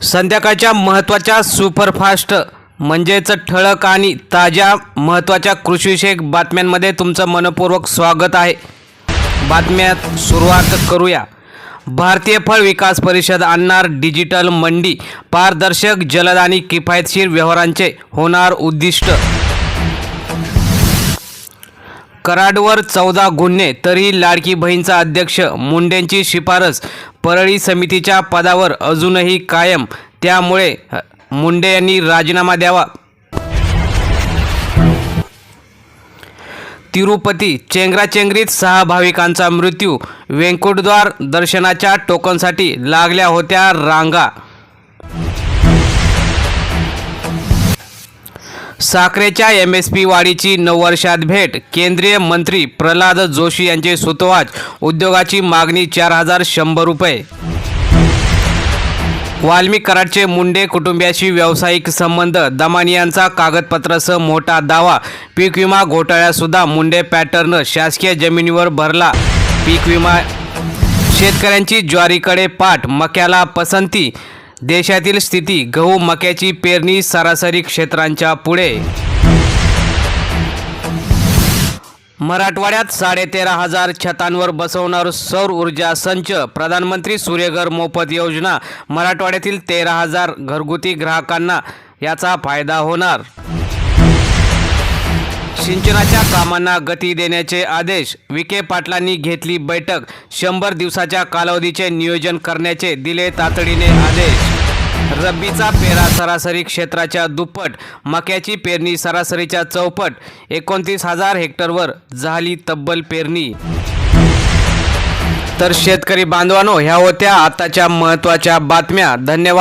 संध्याकाळच्या महत्त्वाच्या सुपरफास्ट म्हणजेच ठळक आणि ताज्या महत्त्वाच्या कृषीविषयक बातम्यांमध्ये तुमचं मनपूर्वक स्वागत आहे. बातम्यात सुरुवात करूया. भारतीय फळ विकास परिषद आणणार डिजिटल मंडी पारदर्शक जलद आणि किफायतशीर व्यवहारांचे होणार उद्दिष्ट. कराडवर चौदा गुन्हे तरी लाडकी बहीणचा अध्यक्ष मुंडेंची शिफारस. परळी समितीच्या पदावर अजूनही कायम. त्यामुळे मुंडे यांनी राजीनामा द्यावा. तिरुपती चेंगराचेंगरीत सहा भाविकांचा मृत्यू. वेंकुटद्वार दर्शनाच्या टोकनसाठी लागल्या होत्या रांगा. साखरेच्या एम एस पी वाढीची नऊ वर्षात भेट. केंद्रीय मंत्री प्रल्हाद जोशी यांचे सुतवाच. उद्योगाची मागणी चार हजार शंभर रुपये. वाल्मिक कराडचे मुंडे कुटुंबियाशी व्यावसायिक संबंध. दमानियांचा कागदपत्रासह मोठा दावा. पीक विमा घोटाळ्यासुद्धा मुंडे पॅटर्न शासकीय जमिनीवर भरला. पीक विमा शेतकऱ्यांची ज्वारीकडे पाठ. मक्याला पसंती देशातील स्थिती गहू मक्याची पेरणी सरासरी क्षेत्रांच्या पुढे. मराठवाड्यात साडेतेरा हजार छतांवर बसवणार सौर ऊर्जा संच प्रधानमंत्री सूर्यघर मोफत योजना मराठवाड्यातील तेरा हजार घरगुती ग्राहकांना याचा फायदा होणार. सिंचनाच्या कामांना गती देण्याचे आदेश विखे पाटलांनी घेतली बैठक शंभर दिवसाच्या कालावधीचे नियोजन करण्याचे दिले तातडीने आदेश. रब्बीचा पेरा सरासरी क्षेत्राच्या दुप्पट मक्याची पेरणी सरासरीच्या चौपट एकोणतीस हजार हेक्टरवर झाली तब्बल पेरणी. तर शेतकरी बांधवानो ह्या होत्या आताच्या महत्त्वाच्या बातम्या. धन्यवाद.